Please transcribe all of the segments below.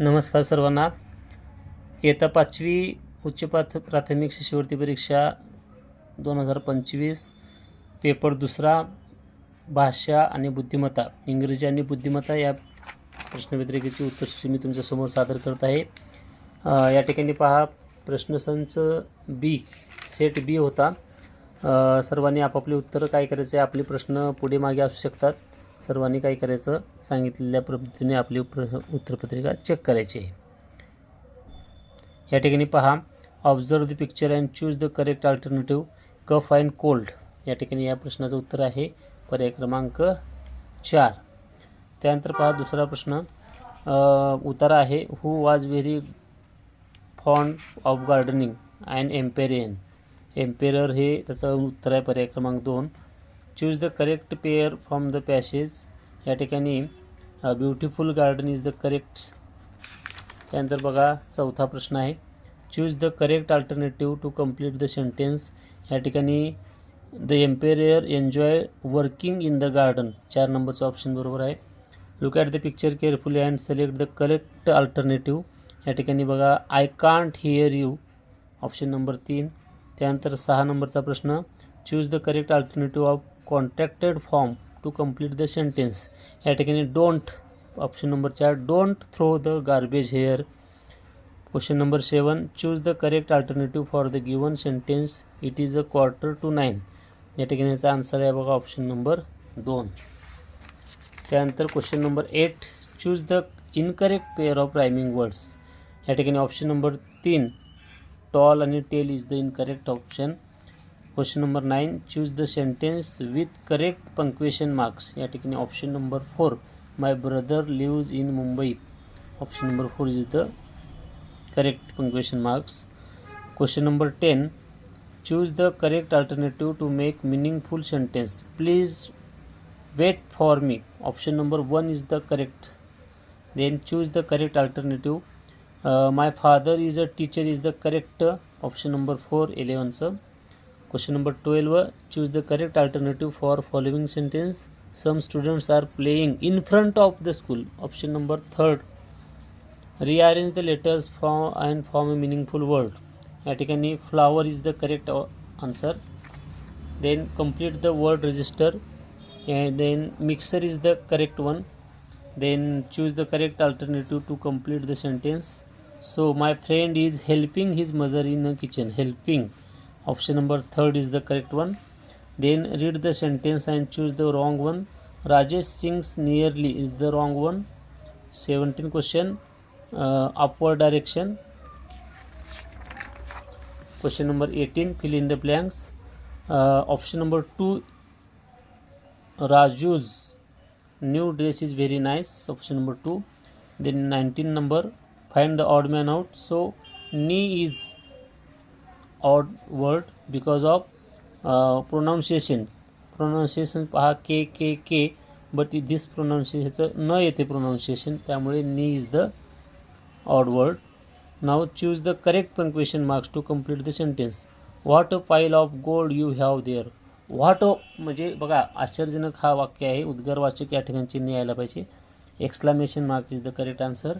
नमस्कार सर्वांना येत्या पाचवी उच्च पाथ प्राथमिक शिष्यवृत्ती परीक्षा दोन हजार पंचवीस पेपर दुसरा भाषा आणि बुद्धिमत्ता इंग्रजी आणि बुद्धिमत्ता या प्रश्नपत्रिकेची उत्तरसूची मी तुमच्यासमोर सादर करत आहे या ठिकाणी पहा प्रश्नसंच बी सेट बी होता सर्वांनी आपापली उत्तरं काय करायचे आपले प्रश्न पुढे मागे असू शकतात सर्वांनी काय करायचं सांगितलेल्या पद्धतीने आपली प्र उत्तरपत्रिका चेक करायची आहे या ठिकाणी पहा observe the picture and choose the correct alternative cough and cold या ठिकाणी या प्रश्नाचं उत्तर आहे पर्याय क्रमांक चार त्यानंतर पहा दुसरा प्रश्न उतारा आहे who was very fond of gardening and emperor emperor हे त्याचं उत्तर आहे पर्याय क्रमांक दोन choose the correct pair from the passage या ठिकाणी beautiful garden is the correct त्यानंतर बघा चौथा प्रश्न आहे choose the correct alternative to complete the sentence या ठिकाणी the emperor enjoy working in the garden चार नंबरचं ऑप्शन बरोबर आहे look at the picture carefully and select the correct alternative या ठिकाणी बघा I can't hear you option number तीन त्यानंतर सहा नंबरचा प्रश्न choose the correct alternative of contracted form to complete the sentence या ठिकाणी डोंट ऑप्शन नंबर चार don't throw the garbage here question number seven choose the correct alternative for the given sentence it is a quarter to nine या ठिकाणी याचा answer आहे बघा option number दोन त्यानंतर question number eight choose the incorrect pair of rhyming words या ठिकाणी option number तीन टॉल आणि tell is the incorrect option Question number 9. Choose the sentence with correct punctuation marks. या ठिकाणी option number 4. My brother lives in Mumbai. Option number 4 is the correct punctuation marks. Question number 10. Choose the correct alternative to make meaningful sentence. Please wait for me. Option number 1 is the correct. Then choose the correct alternative. Uh, my father is a teacher is the correct option number 4. 11 answer. question number 12 uh, choose the correct alternative for following sentence some students are playing in front of the school option number 3rd rearrange the letters form and form a meaningful word या ठिकाणी flower is the correct uh, answer then complete the word register and then mixer is the correct one then choose the correct alternative to complete the sentence so my friend is helping his mother in the kitchen helping option number third is the correct one then read the sentence and choose the wrong one rajesh sings nearly is the wrong one 17 question uh, upward direction question number 18 fill in the blanks uh, option number 2 raju's new dress is very nice option number 2 then 19 number find the odd man out so knee is odd because because of uh, pronunciation pronunciation पहा के के के but दिस प्रोनाऊन्सिएशनचं न येते pronunciation त्यामुळे knee is the word now choose the correct punctuation marks to complete the sentence what a pile of gold you have there what म्हणजे बघा आश्चर्यजनक हा वाक्य आहे उद्गारवाचक या ठिकाणची चिन्ह यायला पाहिजे exclamation mark is the correct answer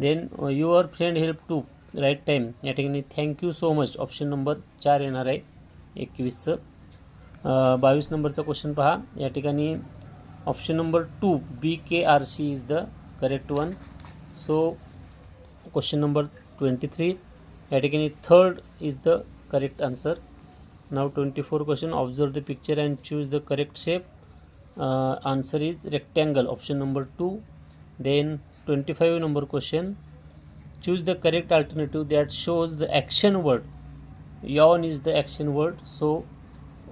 then your friend help to write time या ठिकाणी thank you so much option number चार येणार आहे एकवीसचं बावीस नंबरचा क्वेश्चन पहा या ठिकाणी option number two B K R C is the correct one so question number twenty three या ठिकाणी third is the correct answer now twenty four question observe the picture and choose the correct shape answer is rectangle option number two then twenty five number question choose the correct alternative that shows the action word yawn is the action word so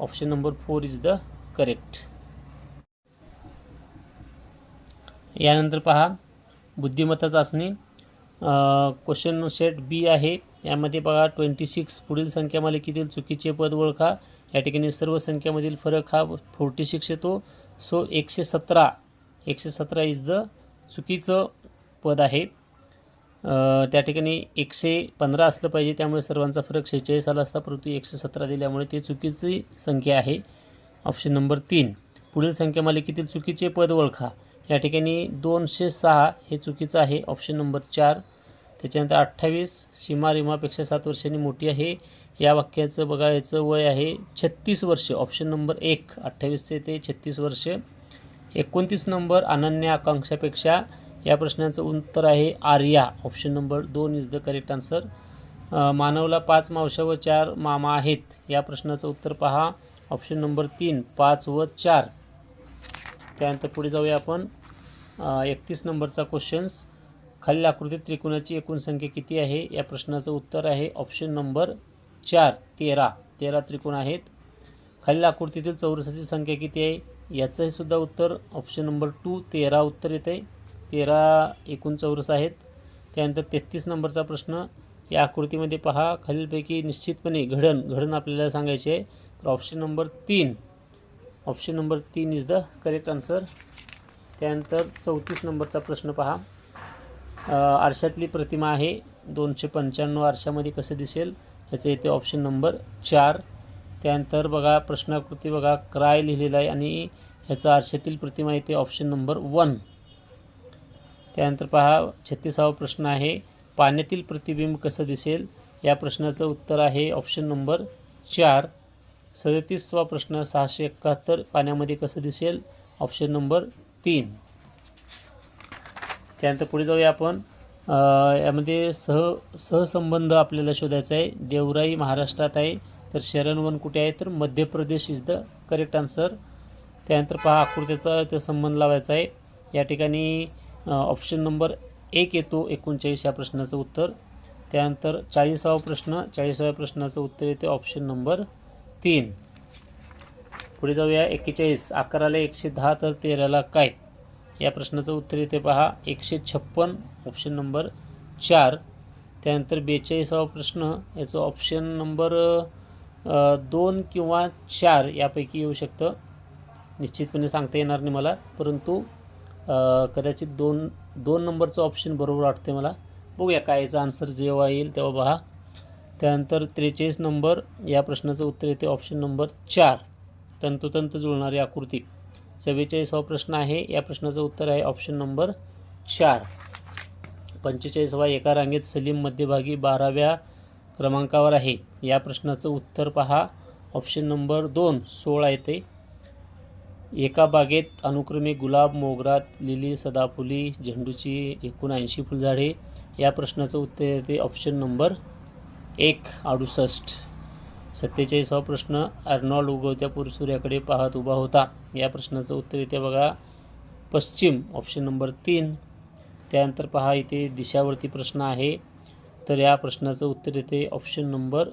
option number four is the correct यानंतर पहा बुद्धिमत्ता चाचणी question set बी आहे यामध्ये बघा twenty six पुढील संख्यामालिकेतील चुकीचे पद ओळखा या ठिकाणी सर्व संख्यामधील फरक हा फोर्टी सिक्स येतो सो एकशे सतरा एकशे सतरा इज द चुकीचं पद आहे त्या ठिकाणी एकशे पंधरा असलं पाहिजे त्यामुळे सर्वांचा फरक शेहेचाळीस आला असता परंतु एकशे सतरा दिल्यामुळे ते चुकीची संख्या आहे ऑप्शन नंबर तीन पुढील संख्या मालिकेतील चुकीचे पद ओळखा या ठिकाणी दोनशे सहा हे चुकीचं आहे ऑप्शन नंबर चार त्याच्यानंतर अठ्ठावीस सीमा रिमापेक्षा सात वर्षांनी मोठी आहे या वाक्याचं बघायचं वय आहे छत्तीस वर्ष ऑप्शन नंबर एक अठ्ठावीसचे ते छत्तीस वर्ष एकोणतीस नंबर अनन्य आकांक्षापेक्षा या प्रश्नाचं उत्तर आहे आर्या ऑप्शन नंबर दोन इज द करेक्ट आन्सर मानवला पाच मावशा व चार मामा आहेत या प्रश्नाचं उत्तर पहा ऑप्शन नंबर तीन पाच व चार त्यानंतर पुढे जाऊया आपण एकतीस नंबरचा क्वेश्चन्स खालील आकृतीत त्रिकोणाची एकूण संख्या किती आहे या प्रश्नाचं उत्तर आहे ऑप्शन नंबर चार तेरा तेरा त्रिकोण आहेत खालील आकृतीतील चौरसाची संख्या किती आहे याचंही सुद्धा उत्तर ऑप्शन नंबर टू तेरा उत्तर येते आहे तेरा एकूण चौरस आहेत त्यानंतर तेहत्तीस नंबरचा प्रश्न या आकृतीमध्ये पहा खालीलपैकी निश्चितपणे घडण घडण आपल्याला सांगायचे आहे तर ऑप्शन नंबर तीन ऑप्शन नंबर तीन इज द करेक्ट आन्सर त्यानंतर चौतीस नंबरचा प्रश्न पहा आरशातली प्रतिमा आहे दोनशे पंच्याण्णव आरशामध्ये कसं दिसेल ह्याचं येते ऑप्शन नंबर चार त्यानंतर बघा प्रश्नाकृती बघा क्राय लिहिलेला आहे आणि ह्याचा आरशातील प्रतिमा येते ऑप्शन नंबर वन त्यानंतर पहा छत्तीसावा प्रश्न आहे पाण्यातील प्रतिबिंब कसं दिसेल या प्रश्नाचं उत्तर आहे ऑप्शन नंबर चार सदतीसवा प्रश्न सहाशे एकाहत्तर पाण्यामध्ये कसं दिसेल ऑप्शन नंबर तीन त्यानंतर पुढे जाऊया आपण यामध्ये सह सहसंबंध आपल्याला शोधायचा आहे देवराई महाराष्ट्रात आहे तर शरणवन कुठे आहे तर Madhya Pradesh is the correct answer त्यानंतर पहा आकृत्याचा तो संबंध लावायचा आहे या ठिकाणी ऑप्शन नंबर एक येतो एकोणचाळीस या प्रश्नाचं उत्तर त्यानंतर चाळीसावा प्रश्न चाळीसाव्या प्रश्नाचं उत्तर येते ऑप्शन नंबर तीन पुढे जाऊया एक्केचाळीस अकराला एकशे दहा तर तेराला काय या प्रश्नाचं उत्तर येते पहा एकशे छप्पन ऑप्शन नंबर चार त्यानंतर बेचाळीसावा प्रश्न याचं ऑप्शन नंबर दोन किंवा चार यापैकी येऊ शकतं निश्चितपणे सांगता येणार नाही मला परंतु कदाचित दोन दोन नंबरचं ऑप्शन बरोबर वाटते मला बघूया का याचा आन्सर जेव्हा येईल तेव्हा पहा त्यानंतर त्रेचाळीस नंबर या प्रश्नाचं उत्तर येते ऑप्शन नंबर चार तंतोतंत जुळणारी आकृती चव्वेचाळीसावा प्रश्न आहे या प्रश्नाचं उत्तर आहे ऑप्शन नंबर चार पंचेचाळीसावा एका रांगेत सलीम मध्यभागी बाराव्या क्रमांकावर आहे या प्रश्नाचं उत्तर पहा ऑप्शन नंबर दोन सोळा येते एका बागेत अनुक्रमे गुलाब मोगरा लिली सदाफुली झेंडूची एकोणऐंशी फुलझाडे या प्रश्नाचं उत्तर येते ऑप्शन नंबर एक अडुसष्ट सत्तेचाळीसावा प्रश्न अर्नॉल्ड उगवत्या सूर्याकडे पाहत उभा होता या प्रश्नाचं उत्तर येते बघा पश्चिम ऑप्शन नंबर तीन त्यानंतर पहा इथे दिशावरती प्रश्न आहे तर या प्रश्नाचं उत्तर येते ऑप्शन नंबर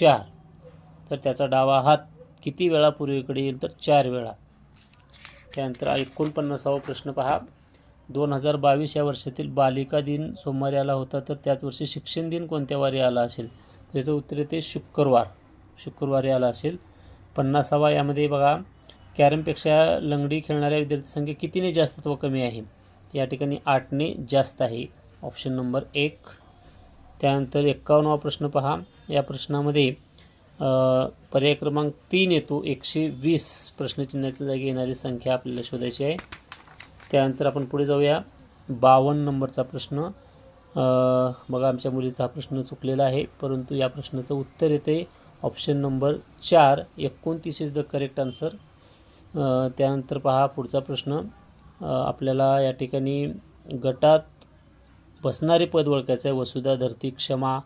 चार तर त्याचा डावा हात किती वेळा पूर्वेकडे येईल तर चार वेळा त्यानंतर एकोणपन्नासावा प्रश्न पहा दोन हजार बावीस या वर्षातील बालिका दिन सोमवारी आला होता तर त्याच वर्षी शिक्षण दिन कोणत्या वारी आला असेल याचं उत्तर येते शुक्रवार शुक्रवारी आला असेल पन्नासावा यामध्ये बघा कॅरमपेक्षा लंगडी खेळणाऱ्या विद्यार्थी संख्या कितीने जास्त व कमी आहे या ठिकाणी आठने जास्त आहे ऑप्शन नंबर एक त्यानंतर एक्कावन्नवा प्रश्न पहा या प्रश्नामध्ये पर्याय क्रमांक तीन येतो एकशे वीस प्रश्नचिन्हाच्या जागी येणारी संख्या आपल्याला शोधायची आहे त्यानंतर आपण पुढे जाऊया बावन्न नंबरचा प्रश्न बघा आमच्या मुलीचा हा प्रश्न चुकलेला आहे परंतु या प्रश्नाचं उत्तर येते ऑप्शन नंबर चार एकोणतीस इज द करेक्ट आन्सर त्यानंतर पहा पुढचा प्रश्न आपल्याला या ठिकाणी गटात बसणारे पद ओळखायचं आहे वसुधा धरती क्षमा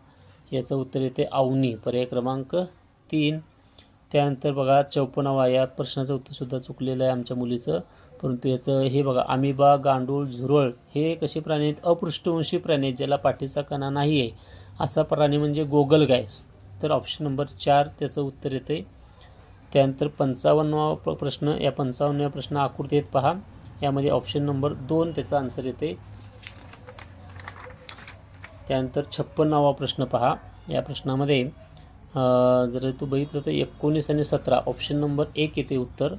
याचं उत्तर येते अवनी पर्याय क्रमांक तीन त्यानंतर बघा चौपन्नावा या प्रश्नाचं उत्तरसुद्धा चुकलेलं आहे आमच्या मुलीचं परंतु याचं हे बघा आमिबा गांडूळ झुरळ हे कसे प्राणी आहेत अपृष्ठवंशी प्राणी आहेत ज्याला पाठीचा कणा नाही आहे असा प्राणी म्हणजे गाय तर ऑप्शन नंबर चार त्याचं उत्तर येते त्यानंतर पंचावन्नवा प्रश्न या पंचावन्नव्या प्रश्न आकृती आहेत पहा यामध्ये ऑप्शन नंबर दोन त्याचा आन्सर येते त्यानंतर छप्पन्नावा प्रश्न पहा या प्रश्नामध्ये जर तू बघितलं तर एकोणीस आणि सतरा ऑप्शन नंबर एक येते उत्तर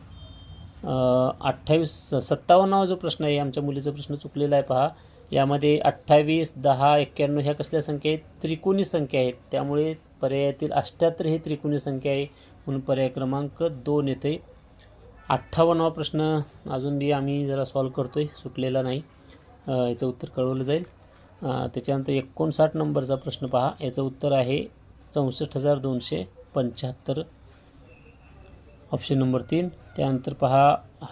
अठ्ठावीस सत्तावन्नावा जो प्रश्न आहे आमच्या मुलीचा प्रश्न चुकलेला आहे पहा यामध्ये अठ्ठावीस दहा एक्क्याण्णव ह्या कसल्या संख्या आहेत त्रिकोणी संख्या आहेत त्यामुळे पर्यायातील अष्ट्याहत्तर ही त्रिकोणी संख्या आहे म्हणून पर्याय क्रमांक दोन येते अठ्ठावन्नावा प्रश्न अजून बी आम्ही जरा सॉल्व करतो आहे सुटलेला नाही याचं उत्तर कळवलं जाईल त्याच्यानंतर एकोणसाठ नंबरचा प्रश्न पहा याचं उत्तर आहे चौसष्ट हजार दोनशे पंच्याहत्तर ऑप्शन नंबर तीन त्यानंतर पहा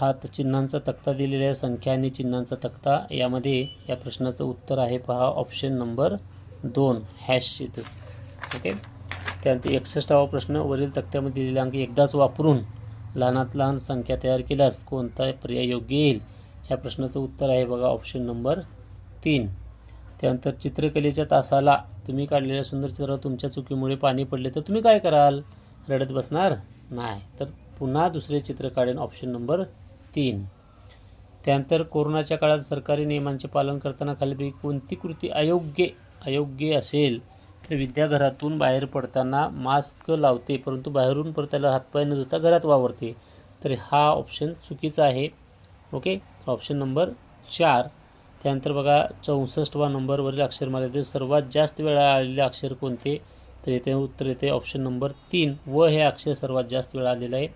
हा त चिन्हांचा तक्ता दिलेल्या संख्या आणि चिन्हांचा तक्ता यामध्ये या प्रश्नाचं उत्तर आहे पहा ऑप्शन नंबर दोन हॅश येतो ओके त्यानंतर एकसष्टावा प्रश्न वरील तक्त्यामध्ये दिलेला अंक एकदाच वापरून लहानात लहान संख्या तयार केल्यास कोणता पर्याय योग्य येईल या प्रश्नाचं उत्तर आहे बघा ऑप्शन नंबर तीन त्यानंतर चित्रकलेच्या तासाला तुम्ही काढलेल्या सुंदर चित्रावर तुमच्या चुकीमुळे पाणी पडले तर तुम्ही काय कराल रडत बसणार नाही तर पुन्हा दुसरे चित्र काढेन ऑप्शन नंबर तीन त्यानंतर कोरोनाच्या काळात सरकारी नियमांचे पालन करताना खालीपैकी कोणती कृती अयोग्य अयोग्य असेल तर विद्याघरातून बाहेर पडताना मास्क लावते परंतु बाहेरून परतायला हातपाय न धुता घरात वावरते तर हा ऑप्शन चुकीचा आहे ओके ऑप्शन नंबर चार त्यानंतर बघा चौसष्ट वा नंबरवरील अक्षरमालेतील सर्वात जास्त वेळा आलेले अक्षर कोणते तर येथे उत्तर येते ऑप्शन नंबर तीन व हे अक्षर सर्वात जास्त वेळा आलेलं आहे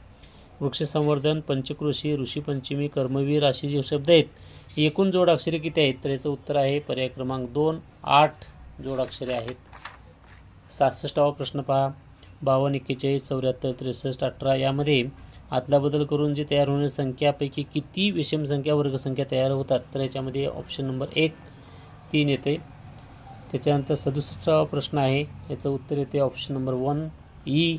वृक्षसंवर्धन संवर्धन पंचकृषी ऋषीपंचमी कर्मवीर अशी जे शब्द आहेत एकूण जोडाक्षरे किती आहेत तर याचं उत्तर आहे पर्याय क्रमांक दोन आठ जोडाक्षरे आहेत सहासष्टावा प्रश्न पहा बावन्न एक्केचाळीस चौऱ्याहत्तर त्रेसष्ट अठरा यामध्ये आतला बदल करून जे तयार होणाऱ्या संख्यापैकी किती विषमसंख्या वर्गसंख्या तयार होतात तर याच्यामध्ये ऑप्शन नंबर एक तीन येते त्याच्यानंतर सदुसष्टावा प्रश्न आहे याचं उत्तर येते ऑप्शन नंबर वन ई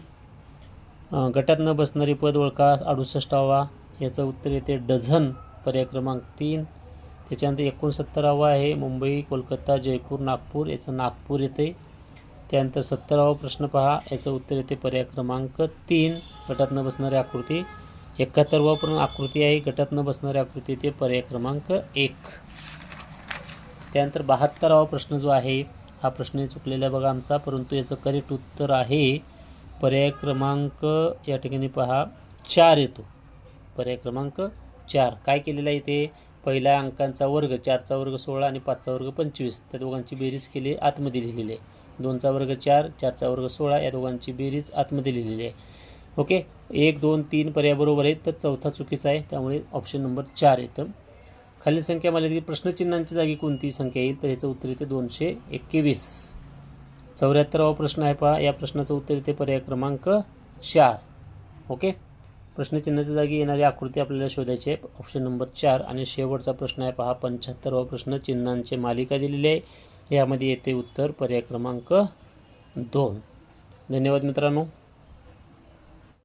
गटात न बसणारी पद ओळखा अडुसष्टावा याचं उत्तर येते डझन पर्याय क्रमांक तीन त्याच्यानंतर एकोणसत्तरावा आहे मुंबई कोलकाता जयपूर नागपूर याचं नागपूर येते त्यानंतर सत्तरावा प्रश्न पहा याचं उत्तर येते पर्याय क्रमांक तीन गटात न बसणारी आकृती एकाहत्तरवा पण आकृती आहे गटात न बसणारी आकृती येते पर्याय क्रमांक एक त्यानंतर बहात्तरावा प्रश्न जो आहे हा प्रश्न चुकलेला बघा आमचा परंतु याचं करेक्ट उत्तर आहे पर्याय क्रमांक या ठिकाणी पहा चार येतो पर्याय क्रमांक चार काय केलेला आहे ते पहिला अंकांचा वर्ग चारचा वर्ग सोळा आणि पाचचा वर्ग पंचवीस त्या दोघांची बेरीज केली आतमध्ये लिहिलेली आहे दोनचा वर्ग चार चारचा वर्ग सोळा या दोघांची बेरीज आतमध्ये लिहिलेली आहे ओके एक दोन तीन पर्याय बरोबर आहेत तर चौथा चुकीचा आहे त्यामुळे ऑप्शन नंबर चार येतं खालील संख्या मला दिली प्रश्नचिन्हांच्या जागी कोणती संख्या येईल तर याचं उत्तर येते दोनशे एकवीस चौऱ्याहत्तरावा प्रश्न आहे पहा या प्रश्नाचं उत्तर येते पर्याय क्रमांक चार ओके प्रश्नचिन्हाच्या जागी येणारी आकृती आपल्याला शोधायची आहे ऑप्शन नंबर चार आणि शेवटचा प्रश्न आहे पहा पंच्याहत्तरावा प्रश्न चिन्हांचे मालिका दिलेली आहे यामध्ये येते उत्तर पर्याय क्रमांक दोन धन्यवाद मित्रांनो